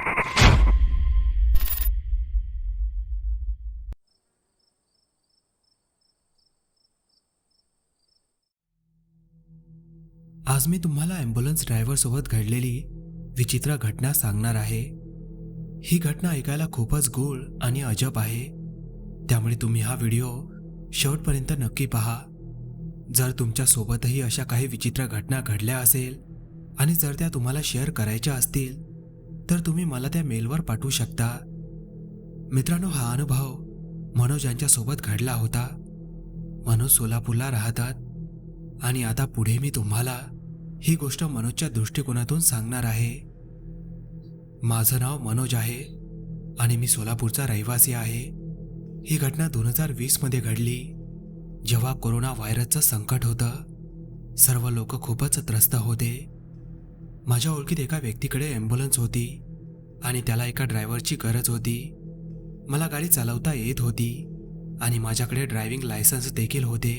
आज मी तुम्हाला ॲम्ब्युलन्स ड्रायव्हरसोबत घडलेली विचित्र घटना सांगणार आहे. ही घटना ऐकायला खूपच गूळ आणि अजब आहे. त्यामुळे तुम्ही हा व्हिडिओ शेवटपर्यंत नक्की पहा. जर तुमच्यासोबतही अशा काही विचित्र घटना घडल्या असेल आणि जर त्या तुम्हाला शेअर करायच्या असतील तर तुम्ही मला त्या मेलवर पाठवू शकता. मित्रांनो हा अनुभव मनोज यांच्यासोबत घडला होता. मनोज सोलापूरला राहतात आणि आता पुढे मी तुम्हाला ही गोष्ट मनोजच्या दृष्टिकोनातून सांगणार आहे. माझं नाव मनोज आहे आणि मी सोलापूरचा रहिवासी आहे. ही घटना दोन हजार वीसमध्ये घडली. जेव्हा कोरोना व्हायरसचं संकट होतं सर्व लोक खूपच त्रस्त होते. माझ्या ओळखीत एका व्यक्तीकडे ॲम्ब्युलन्स होती आणि त्याला एका ड्रायव्हरची गरज होती. मला गाडी चालवता येत होती आणि माझ्याकडे ड्रायव्हिंग लायसन्स देखील होते.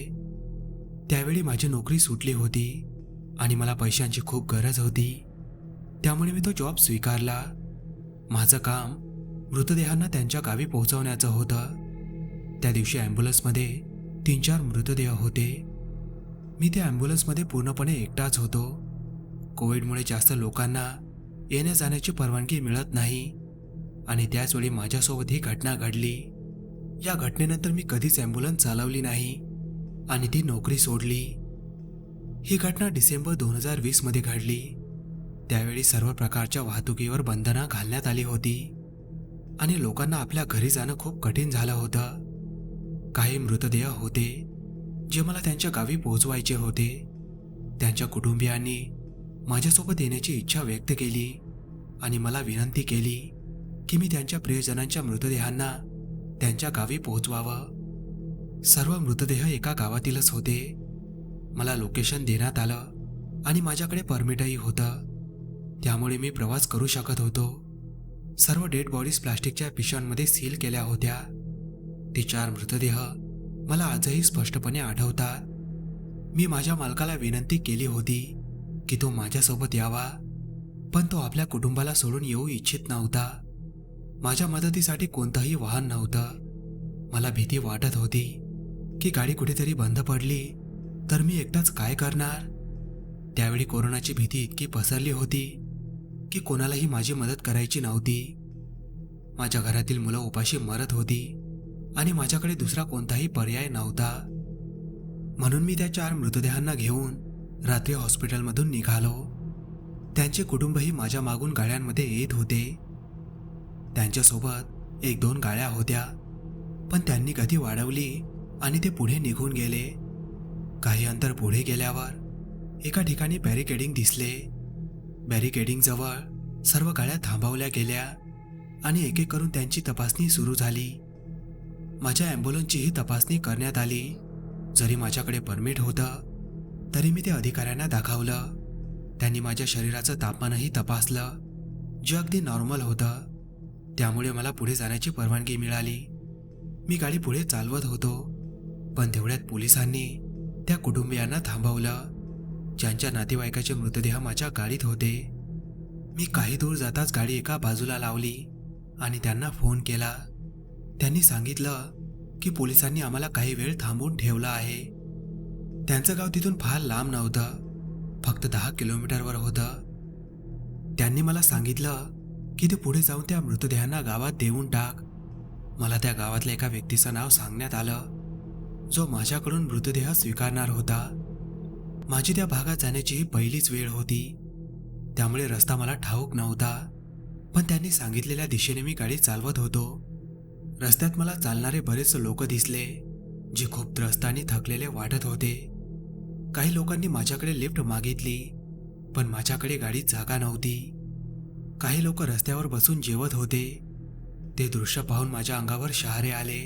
त्यावेळी माझी नोकरी सुटली होती आणि मला पैशांची खूप गरज होती. त्यामुळे मी तो जॉब स्वीकारला. माझं काम मृतदेहांना त्यांच्या गावी पोहोचवण्याचं होतं. त्या दिवशी ॲम्ब्युलन्समध्ये तीन चार मृतदेह होते. मी त्या ॲम्ब्युलन्समध्ये पूर्णपणे एकटाच होतो. कोविडमुळे जास्त लोकांना येण्या जाण्याची परवानगी मिळत नाही. आणि त्याचवेळी माझ्यासोबत ही घटना घडली. या घटनेनंतर मी कधीच ॲम्ब्युलन्स चालवली नाही आणि ती नोकरी सोडली. ही घटना डिसेंबर दोन हजार वीसमध्ये घडली. त्यावेळी सर्व प्रकारच्या वाहतुकीवर बंधनं घालण्यात आली होती. आणि लोकांना आपल्या घरी जाणं खूप कठीण झालं होतं. काही मृतदेह होते जे मला त्यांच्या गावी पोहोचवायचे होते. त्यांच्या कुटुंबियांनी माझ्यासोबत येण्याची इच्छा व्यक्त केली आणि मला विनंती केली की मी त्यांच्या प्रियजनांच्या मृतदेहांना त्यांच्या गावी पोहोचवावं. सर्व मृतदेह एका गावातीलच होते. मला लोकेशन देण्यात आलं आणि माझ्याकडे परमिटही होतं. त्यामुळे मी प्रवास करू शकत होतो. सर्व डेड बॉडीज प्लास्टिकच्या पिशव्यांमध्ये सील केल्या होत्या. ते चार मृतदेह मला आजही स्पष्टपणे आठवतात. मी माझ्या मालकाला विनंती केली होती की तो माझ्यासोबत यावा. पण तो आपल्या कुटुंबाला सोडून येऊ इच्छित नव्हता. माझ्या मदतीसाठी कोणतंही वाहन नव्हतं. मला भीती वाटत होती की गाडी कुठेतरी बंद पडली तर मी एकटाच काय करणार? त्यावेळी कोरोनाची भीती इतकी पसरली होती की कोणालाही माझी मदत करायची नव्हती. माझ्या घरातील मुलं उपाशी मरत होती आणि माझ्याकडे दुसरा कोणताही पर्याय नव्हता. म्हणून मी त्या चार मृतदेहांना घेऊन रात्री हॉस्पिटलमधून निघालो. त्यांचे कुटुंबही माझ्या मागून गाड्यांमध्ये येत होते. त्यांच्यासोबत एक दोन गाड्या होत्या पण त्यांनी गती वाढवली आणि ते पुढे निघून गेले. काही अंतर पुढे गेल्यावर एका ठिकाणी बॅरिकेडिंग दिसले. बॅरिकेडिंगजवळ सर्व गाड्या थांबवल्या गेल्या आणि एक एक करून त्यांची तपासणी सुरू झाली. माझ्या ॲम्ब्युलन्सचीही तपासणी करण्यात आली. जरी माझ्याकडे परमिट होतं तरी मी ते अधिकाऱ्यांना दाखवलं. त्यांनी माझ्या शरीराचं तापमानही तपासलं. जे अगदी नॉर्मल होतं. त्यामुळे मला पुढे जाण्याची परवानगी मिळाली. मी गाडी पुढे चालवत होतो. पण तेवढ्यात पोलिसांनी त्या कुटुंबियांना थांबवलं. ज्यांच्या नातेवाईकाचे मृतदेह माझ्या गाडीत होते. मी काही दूर जाताच गाडी एका बाजूला लावली आणि त्यांना फोन केला. त्यांनी सांगितलं की पोलिसांनी आम्हाला काही वेळ थांबून ठेवला आहे. त्यांचं गाव तिथून फार लांब नव्हतं. फक्त दहा किलोमीटरवर होतं. त्यांनी मला सांगितलं की ते पुढे जाऊन त्या मृतदेहांना गावात देऊन टाक. मला त्या गावातल्या एका व्यक्तीचं नाव सांगण्यात आलं. जो माझ्याकडून मृतदेह स्वीकारणार होता. माझी त्या भागात जाण्याची ही पहिलीच वेळ होती. त्यामुळे रस्ता मला ठाऊक नव्हता. पण त्यांनी सांगितलेल्या दिशेने मी गाडी चालवत होतो. रस्त्यात मला चालणारे बरेच लोक दिसले जे खूप त्रस्त आणि थकलेले वाटत होते. काही लोकांनी माझ्याकडे लिफ्ट मागितली पण माझ्याकडे गाडीत जागा नव्हती. काही लोक रस्त्यावर बसून जेवत होते. ते दृश्य पाहून माझ्या अंगावर शहारे आले.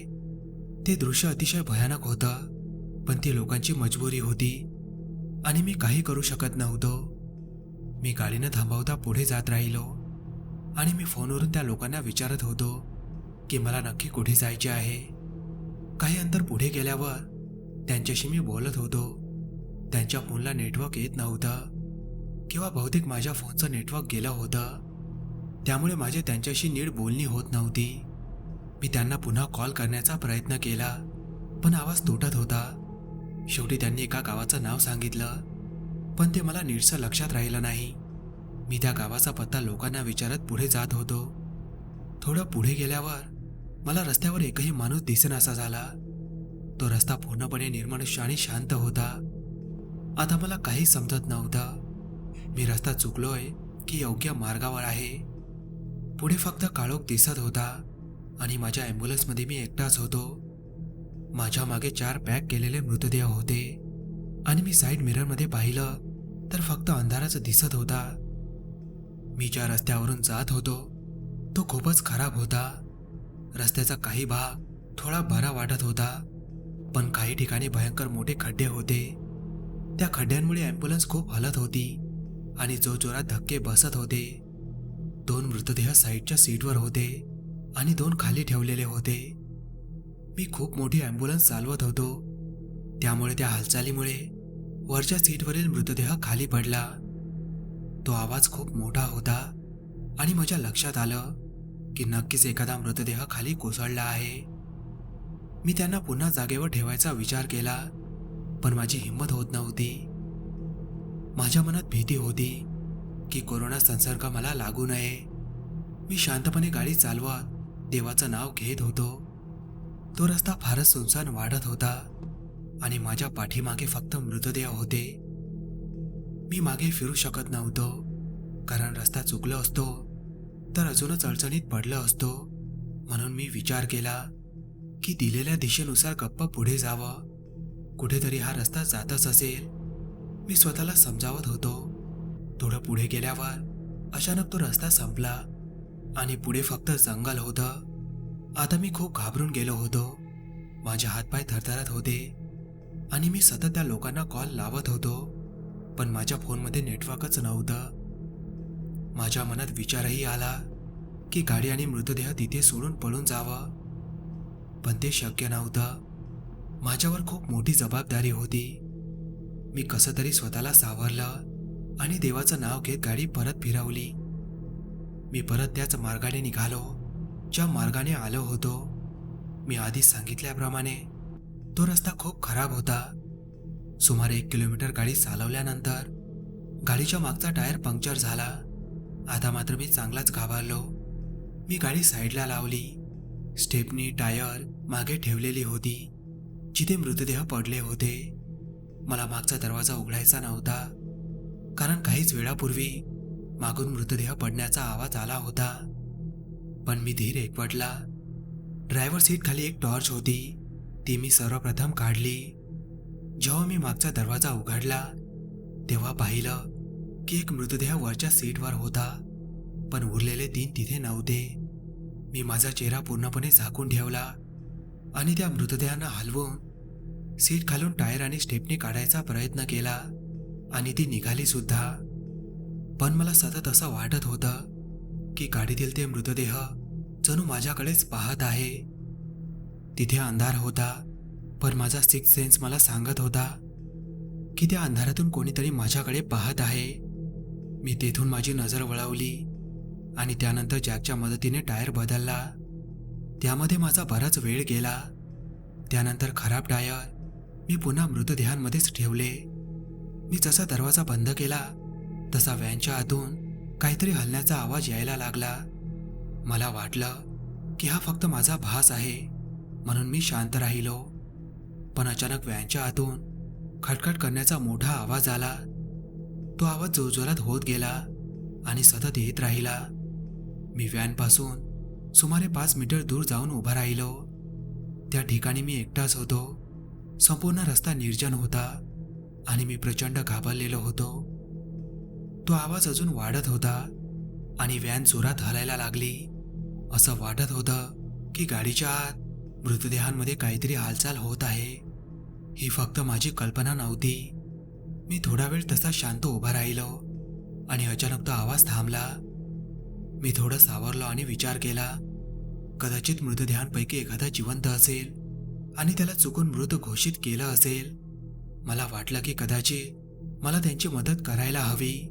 ते दृश्य अतिशय भयानक होतं पण ती लोकांची मजबुरी होती आणि मी काही करू शकत नव्हतो. मी गाडीनं थांबवता पुढे जात राहिलो आणि मी फोनवरून त्या लोकांना विचारत होतो की मला नक्की कुठे जायचे आहे. काही अंतर पुढे गेल्यावर त्यांच्याशी मी बोलत होतो. त्यांच्या फोनला नेटवर्क येत नव्हतं. किंवा बहुतेक माझ्या फोनचं नेटवर्क गेलं होतं. त्यामुळे माझे त्यांच्याशी नीट बोलणी होत नव्हती. मी त्यांना पुन्हा कॉल करण्याचा प्रयत्न केला पण आवाज तुटत होता. शेवटी त्यांनी एका गावाचं नाव सांगितलं पण ते मला नीटसं लक्षात राहिलं नाही. मी त्या गावाचा पत्ता लोकांना विचारत पुढे जात होतो. थोडं पुढे गेल्यावर मला रस्त्यावर एकही माणूस दिसेनासा झाला. तो रस्ता पूर्णपणे निर्मनुष्य आणि शांत होता. आता मला काही समजत नव्हतं. मी रस्ता चुकलोय की योग्य मार्गावर आहे. पुढे फक्त काळोख दिसत होता आणि माझ्या ॲम्ब्युलन्समध्ये मी एकटाच होतो. माझ्या मागे चार पॅक केलेले मृतदेह होते आणि मी साईड मिररमध्ये पाहिलं तर फक्त अंधाराच दिसत होता. मी ज्या रस्त्यावरून जात होतो तो खूपच खराब होता. रस्त्याचा काही भाग थोडा बरा वाटत होता पण काही ठिकाणी भयंकर मोठे खड्डे होते. त्या खड्ड्यांमुळे ॲम्ब्युलन्स खूप हलत होती आणि जोरात धक्के बसत होते दोन मृतदेह साईडच्या सीटवर होते आणि दोन खाली ठेवलेले होते. मी खूप मोठी ॲम्ब्युलन्स चालवत होतो. त्यामुळे त्या हालचालीमुळे वरच्या सीटवरील मृतदेह खाली पडला. तो आवाज खूप मोठा होता आणि माझ्या लक्षात आलं की नक्कीच एखादा मृतदेह खाली कोसळला आहे. मी त्यांना पुन्हा जागेवर ठेवायचा विचार केला पण माझी हिंमत होत नव्हती. माझ्या मनात भीती होती की कोरोना संसर्ग मला लागू नये. मी शांतपणे गाडी चालवत देवाचं नाव घेत होतो. तो रस्ता फारच सुनसान वाढत होता आणि माझ्या पाठीमागे फक्त मृतदेह होते. मी मागे फिरू शकत नव्हतो कारण रस्ता चुकलो असतो तर अजूनच अडचणीत पडलो असतो म्हणून मी विचार केला की दिलेल्या दिशेनुसार गप्प पुढे जावं. कुठेतरी हा रस्ता जातच असेल. मी स्वतःला समजावत होतो. थोडं पुढे गेल्यावर अचानक तो रस्ता संपला आणि पुढे फक्त जंगल होतं. आता मी खूप घाबरून गेलो होतो. माझे हातपाय थरथरत होते आणि मी सतत त्या लोकांना कॉल लावत होतो. पण माझ्या फोनमध्ये नेटवर्कच नव्हतं. माझ्या मनात विचारही आला की गाडी आणि मृतदेह तिथे सोडून पळून जावं. पण ते शक्य नव्हतं. माझ्यावर खूप मोठी जबाबदारी होती. मी कसं तरी स्वतःला सावरलं आणि देवाचं नाव घेत गाडी परत फिरवली. मी परत त्याच मार्गाने निघालो ज्या मार्गाने आलो होतो. मी आधी सांगितल्याप्रमाणे तो रस्ता खूप खराब होता. सुमारे एक किलोमीटर गाडी चालवल्यानंतर गाडीच्या मागचा टायर पंक्चर झाला. आता मात्र मी चांगलाच घाबरलो. मी गाडी साईडला लावली. स्टेपनी टायर मागे ठेवलेली होती. जिथे मृतदेह पडले होते मला मागचा दरवाजा उघडायचा नव्हता. कारण काहीच वेळापूर्वी मागून मृतदेह पडण्याचा आवाज आला होता. पण मी धीर एकवटला. ड्रायव्हर सीट खाली एक टॉर्च होती. ती मी सर्वप्रथम काढली. जेव्हा मी मागचा दरवाजा उघडला तेव्हा पाहिलं की एक मृतदेह वरच्या सीटवर होता पण उरलेले तीन तिथे नव्हते. मी माझा चेहरा पूर्णपणे झाकून ठेवला आणि त्या मृतदेहांना हलवून सीट खालून टायर आणि स्टेपनी काढायचा प्रयत्न केला आणि ती निघाली सुद्धा. पण मला सतत असं वाटत होतं की गाडीतील ते मृतदेह जणू माझ्याकडेच पाहत आहे. तिथे अंधार होता पण माझा सिक्स सेन्स मला सांगत होता की त्या अंधारातून कोणीतरी माझ्याकडे पाहत आहे. मी तेथून माझी नजर वळवली आणि त्यानंतर जॅकच्या मदतीने टायर बदलला. त्यामध्ये माझा बराच वेळ गेला. त्यानंतर खराब टायर मी पुन्हा मृतदेहांमध्येच ठेवले. मी जसा दरवाजा बंद केला तसा व्हॅनच्या आतून काहीतरी हलण्याचा आवाज यायला लागला. मला वाटलं की हा फक्त माझा भास आहे म्हणून मी शांत राहिलो. पण अचानक व्हॅनच्या आतून खटखट करण्याचा मोठा आवाज आला. तो आवाज जोरजोरात होत गेला आणि सतत येत राहिला. मी व्हॅनपासून सुमारे पाच मीटर दूर जाऊन उभा राहिलो. त्या ठिकाणी मी एकटाच होतो. संपूर्ण रस्ता निर्जन होता आणि मी प्रचंड घाबरलेलो होतो. तो आवाज अजून वाढत होता आणि व्हॅन जोरात हलायला लागली. असं वाटत होतं की गाडीच्या आत मृतदेहांमध्ये काहीतरी हालचाल होत आहे. ही फक्त माझी कल्पना नव्हती. मी थोडा वेळ तसा शांत उभा राहिलो आणि अचानक तो आवाज थांबला. मी थोडं सावरलो आणि विचार केला कदाचित मृतदेहांपैकी एखादा जिवंत असेल आणि त्याला चुकून मृत घोषित केलं असेल. मला वाटलं की कदाचित मला त्यांची मदत करायला हवी.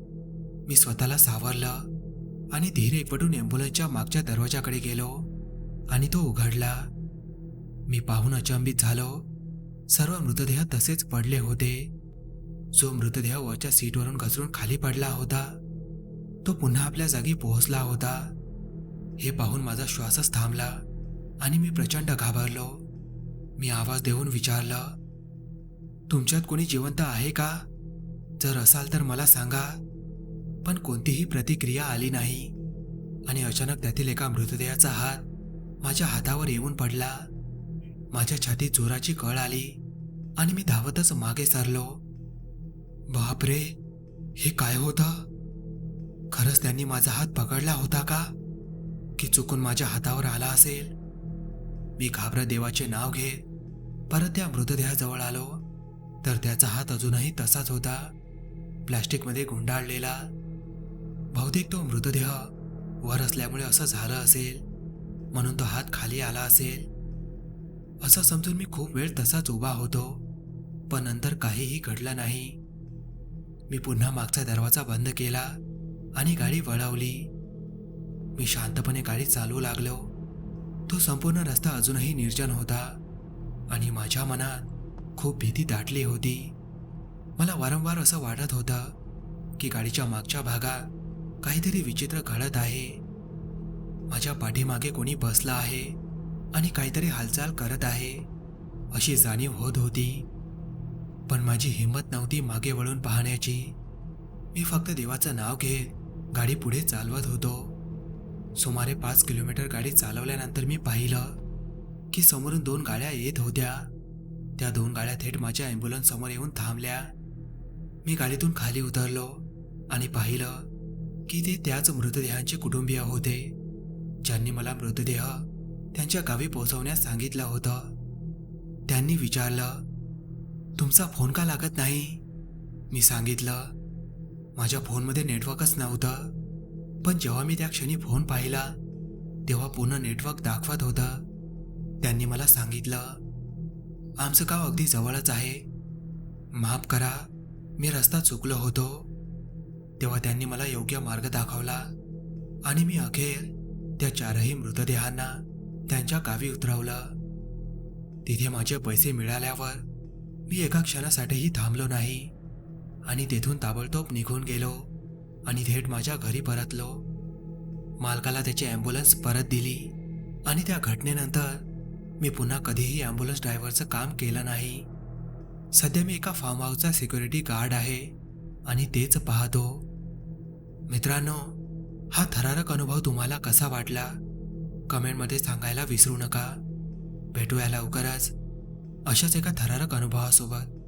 मी स्वतःला सावरलं आणि धीरे पटून ॲम्ब्युलन्सच्या मागच्या दरवाजाकडे गेलो आणि तो उघडला. मी पाहून अचंबित झालो. सर्व मृतदेह तसेच पडले होते. जो मृतदेह वरच्या सीटवरून घसरून खाली पडला होता तो पुन्हा आपल्या जागी पोहोचला होता. हे पाहून माझा श्वासच थांबला आणि मी प्रचंड घाबरलो. मी आवाज देऊन विचारलं तुमच्यात कोणी जिवंत आहे का? जर असाल तर मला सांगा. पण कोणतीही प्रतिक्रिया आली नाही आणि अचानक त्यातील एका मृतदेहाचा हात माझ्या हातावर येऊन पडला. माझ्या छातीत जोराची कळ आली आणि मी धावतच मागे सरलो. बापरे! हे काय होतं? खरंच त्यांनी माझा हात पकडला होता का? की चुकून माझ्या हातावर आला असेल? मी घाबरत देवाचे नाव घेत परत त्या मृतदेहाजवळ आलो. तर त्याचा हात अजूनही तसाच होता. प्लॅस्टिकमध्ये गुंडाळलेला. बहुतेक तो मृतदेह वर असल्यामुळे असं झालं असेल. म्हणून तो हात खाली आला असेल. असं समजून मी खूप वेळ तसाच उभा होतो. पण नंतर काहीही घडलं नाही. मी पुन्हा मागचा दरवाजा बंद केला आणि गाडी वळवली. मी शांतपणे गाडी चालवू लागलो. तो संपूर्ण रस्ता अजूनही निर्जन होता आणि माझ्या मनात खूप भीती दाटली होती. मला वारंवार असं वाटत होतं की गाडीच्या मागच्या भागात काहीतरी विचित्र घडत आहे. माझ्या पाठीमागे कोणी बसला आहे आणि काहीतरी हालचाल करत आहे अशी जाणीव होत होती. पण माझी हिंमत नव्हती मागे वळून पाहण्याची. मी फक्त देवाचं नाव घेत गाडी पुढे चालवत होतो. सुमारे पाच किलोमीटर गाडी चालवल्यानंतर मी पाहिलं की समोरून दोन गाड्या येत होत्या. त्या दोन गाड्या थेट माझ्या ॲम्ब्युलन्स समोर येऊन थांबल्या. मी गाडीतून खाली उतरलो आणि पाहिलं की ते त्याच मृतदेहांचे कुटुंबीय होते ज्यांनी मला मृतदेह त्यांच्या गावी पोहोचवण्यास सांगितलं होतं. त्यांनी विचारलं तुमचा फोन का लागत नाही? मी सांगितलं माझ्या फोनमध्ये नेटवर्कच नव्हतं. पण जेव्हा मी त्या क्षणी फोन पाहिला तेव्हा पूर्ण नेटवर्क दाखवत होतं. त्यांनी मला सांगितलं आमचं गाव अगदी जवळच आहे. माफ करा मी रस्ता चुकलो होतो. तेव्हा त्यांनी मला योग्य मार्ग दाखवला आणि मी अखेर त्या चारही मृतदेहांना त्यांच्या गावी उतरवलं. तिथे माझे पैसे मिळाल्यावर मी एका क्षणासाठीही थांबलो नाही आणि तेथून ताबडतोब निघून गेलो. आणि थेट माझ्या घरी परतलो. मालकाला त्याची ॲम्ब्युलन्स परत दिली आणि त्या घटनेनंतर मी पुन्हा कधीही ॲम्ब्युलन्स ड्रायव्हरचं काम केलं नाही. सध्या मी एका फार्म हाऊसचा सिक्युरिटी गार्ड आहे आणि तेच पाहतो. मित्रांनो हा थरारक अनुभव तुम्हाला कसा वाटला? कमेंटमध्ये सांगायला विसरू नका. भेटूया लवकरच. अशाच एका थरारक अनुभवासोबत.